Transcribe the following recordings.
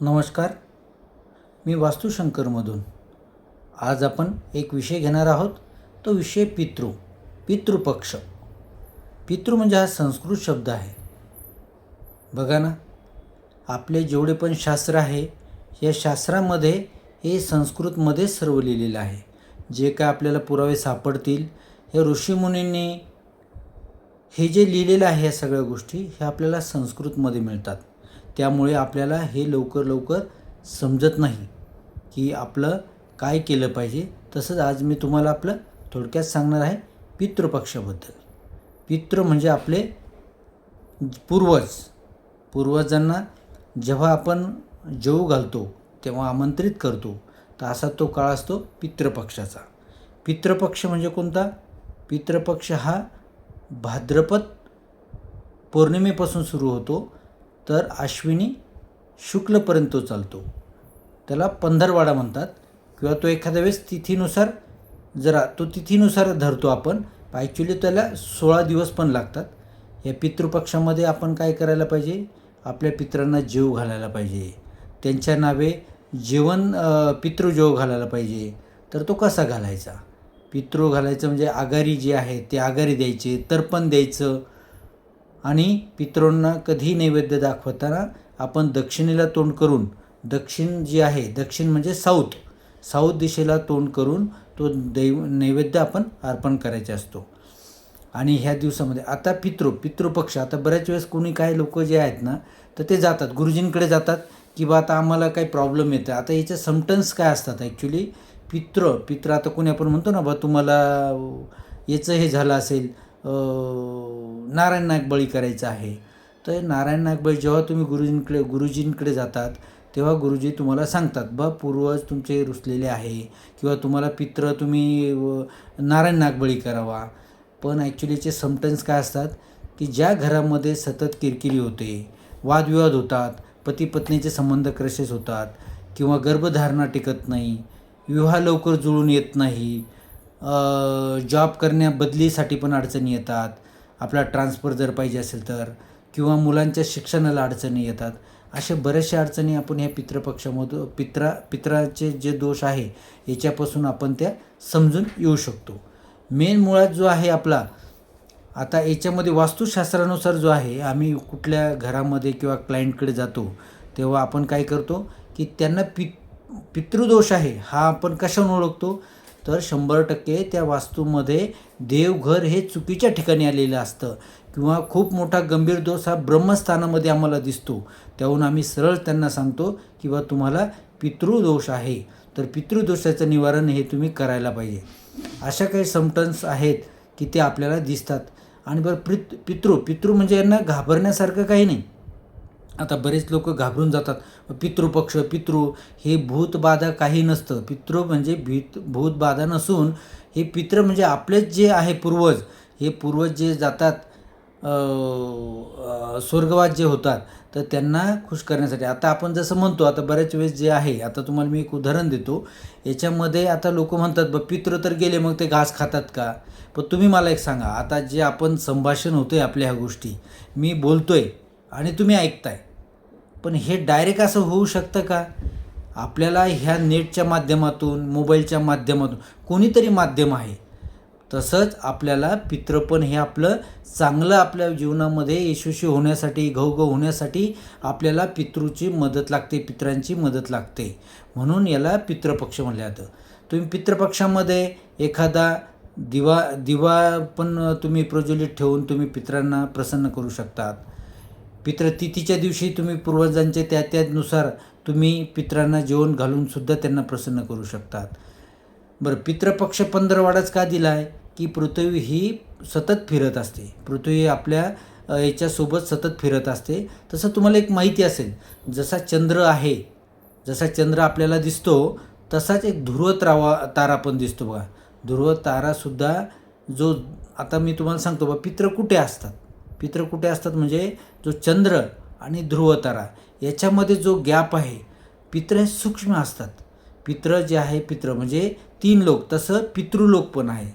नमस्कार. मी वास्तुशंकरमधून. आज आपण एक विषय घेणार आहोत. तो विषय पितृ पितृपक्ष. पितृ म्हणजे हा संस्कृत शब्द आहे. बघा ना आपले जेवढे पण शास्त्र आहे या शास्त्रामध्ये हे संस्कृतमध्ये सर्व लिहिलेलं आहे. जे काय आपल्याला पुरावे सापडतील हे ऋषीमुनींनी हे जे लिहिलेलं आहे या सगळ्या गोष्टी हे आपल्याला संस्कृतमध्ये मिळतात. त्यामुळे आपल्याला हे लवकर लवकर समजत नाही की आपलं काय केलं पाहिजे. तसंच आज मी तुम्हाला आपलं थोडक्यात सांगणार आहे पितृपक्षाबद्दल. पितृ म्हणजे आपले पूर्वज. पूर्वजांना जेव्हा आपण जेवू घालतो तेव्हा आमंत्रित करतो तर असा तो काळ असतो पितृपक्षाचा. पितृपक्ष म्हणजे कोणता? पितृपक्ष हा भाद्रपद पौर्णिमेपासून सुरू होतो. तर अश्विनी शुक्लपर्यंत तो चालतो. त्याला पंधरवाडा म्हणतात. किंवा तो एखाद्या वेळेस तिथीनुसार जरा तो तिथीनुसार धरतो आपण. ॲक्च्युली त्याला सोळा दिवस पण लागतात. या पितृपक्षामध्ये आपण काय करायला पाहिजे? आपल्या पित्रांना जेव घालायला पाहिजे. त्यांच्या नावे जेवण पितृजेव घालायला पाहिजे. तर तो कसा घालायचा? पितृ घालायचं म्हणजे आगारी जे आहे ते आगारी द्यायचे तर्पण द्यायचं. आणि पितॄंना कधी नैवेद्य दाखवताना आपण दक्षिणेला तोंड करून दक्षिण जी आहे दक्षिण म्हणजे साऊथ साऊथ दिशेला तोंड करून तो दैव नैवेद्य आपण अर्पण करायचे असतो. आणि ह्या दिवसामध्ये आता पितृ पितृपक्ष आता बऱ्याच वेळेस कोणी काय लोक जे आहेत ना तर ते जातात गुरुजींकडे जातात की बा आता आम्हाला काही प्रॉब्लेम येतं आता याचे समटन्स काय असतात ॲक्च्युली पित्र पित्र आता कोणी आपण म्हणतो ना बा तुम्हाला याचं हे झालं असेल नारायण नागबळी करायचं आहे. तर नारायण नागबळी जेव्हा तुम्ही गुरुजींकडे गुरुजींकडे जातात तेव्हा गुरुजी तुम्हाला सांगतात बा पूर्वज तुमचे रुसलेले आहे किंवा तुम्हाला पित्र तुम्ही नारायण नागबळी करावा. पण ॲक्च्युलीचे समटन्स काय असतात की ज्या घरामध्ये सतत किरकिरी होते वादविवाद होतात पती पत्नीचे संबंध क्रशेस होतात किंवा गर्भधारणा टिकत नाही विवाह लवकर जुळून येत नाही जॉब करण्या बदलीसाठी पण अडचणी येतात. आपला ट्रान्सफर जर पाहिजे असेल तर किंवा मुलांच्या शिक्षणाला अडचणी येतात अशा बऱ्याचशा अडचणी आपण ह्या पितृपक्षामधून पित्रा पित्राचे जे दोष आहे याच्यापासून आपण त्या समजून येऊ शकतो. मेन मुळात जो आहे आपला आता याच्यामध्ये वास्तुशास्त्रानुसार जो आहे आम्ही कुठल्या घरामध्ये किंवा क्लायंटकडे जातो तेव्हा आपण काय करतो की त्यांना पि पितृदोष आहे हा आपण कशाहून ओळखतो? तर शंभर टक्के त्या वास्तूमध्ये देवघर हे चुकीच्या ठिकाणी आलेलं असतं. किंवा खूप मोठा गंभीर दोष हा ब्रह्मस्थानामध्ये आम्हाला दिसतो. त्याहून आम्ही सरळ त्यांना सांगतो किंवा तुम्हाला पितृदोष आहे. तर पितृदोषाचं निवारण हे तुम्ही करायला पाहिजे. अशा काही समटन्स आहेत की ते आपल्याला दिसतात. आणि बरं पित पितृ पितृ म्हणजे यांना घाबरण्यासारखं काही नाही. आता बरेच लोक घाबरून जातात. पितृपक्ष पितृ हे भूतबाधा काही नसतं. पितृ म्हणजे भीत भूतबाधा नसून हे पितृ म्हणजे आपलेच जे आहे पूर्वज हे पूर्वज जे जातात स्वर्गवास जे होतात तर त्यांना खुश करण्यासाठी. आता आपण जसं म्हणतो आता बऱ्याच वेळेस जे आहे आता तुम्हाला मी एक उदाहरण देतो. याच्यामध्ये आता लोक म्हणतात ब पित्र तर गेले मग ते घास खातात का? पण तुम्ही मला एक सांगा आता जे आपण संभाषण होतो आहे आपल्या ह्या गोष्टी मी बोलतो आहे आणि तुम्ही ऐकताय. पण हे डायरेक्ट असं होऊ शकतं का? आपल्याला ह्या नेटच्या माध्यमातून मोबाईलच्या माध्यमातून कोणीतरी माध्यम आहे. तसंच आपल्याला पित्रपण हे आपलं चांगलं आपल्या जीवनामध्ये यशस्वी होण्यासाठी घवघव होण्यासाठी आपल्याला पितृची मदत लागते पित्रांची मदत लागते. म्हणून याला पितृपक्ष म्हणलं जातं. तुम्ही पितृपक्षामध्ये एखादा दिवा दिवा पण तुम्ही प्रज्वलित ठेवून तुम्ही पित्रांना प्रसन्न करू शकतात. पितृतिथीच्या दिवशी तुम्ही पूर्वजांचे त्या त्यानुसार तुम्ही पित्रांना जेवण घालूनसुद्धा त्यांना प्रसन्न करू शकतात. बरं पितृपक्ष पंधरवाडाच का दिला आहे की पृथ्वी ही सतत फिरत असते. पृथ्वी आपल्या याच्यासोबत सतत फिरत असते. तसं तुम्हाला एक माहिती असेल जसा चंद्र आहे जसा चंद्र आपल्याला दिसतो तसाच एक ध्रुव त्रावा तारा पण दिसतो बघा. ध्रुव तारासुद्धा जो आता मी तुम्हाला सांगतो बा पित्र कुठे असतात? पित्र कुठे असतात म्हणजे जो चंद्र आणि ध्रुवतारा याच्यामध्ये जो गॅप आहे पित्र हे सूक्ष्म असतात. पित्र जे आहे पित्र म्हणजे तीन लोक तसं पितृलोक पण आहे.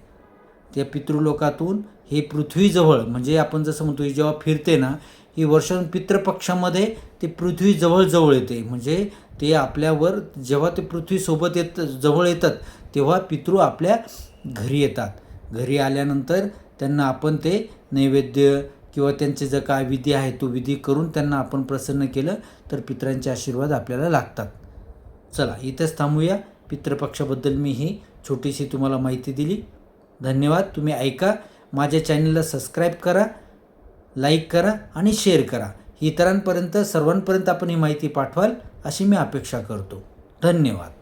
त्या पितृलोकातून हे पृथ्वीजवळ म्हणजे आपण जसं म्हणतो जेव्हा फिरते ना ही वर्षातून पितृपक्षामध्ये ते पृथ्वीजवळजवळ येते. म्हणजे ते आपल्यावर जेव्हा ते पृथ्वीसोबत येत जवळ येतात तेव्हा पितृ आपल्या घरी येतात. घरी आल्यानंतर त्यांना आपण ते नैवेद्य किंवा त्यांचे जर काय विधी आहे तो विधी करून त्यांना आपण प्रसन्न केलं तर पितरांचे आशीर्वाद आपल्याला लागतात. चला इथंच थांबूया. पितृपक्षाबद्दल मी ही छोटीशी तुम्हाला माहिती दिली. धन्यवाद. तुम्ही ऐका. माझ्या चॅनलला सबस्क्राईब करा लाईक करा आणि शेअर करा. इतरांपर्यंत सर्वांपर्यंत आपण ही माहिती पाठवाल अशी मी अपेक्षा करतो. धन्यवाद.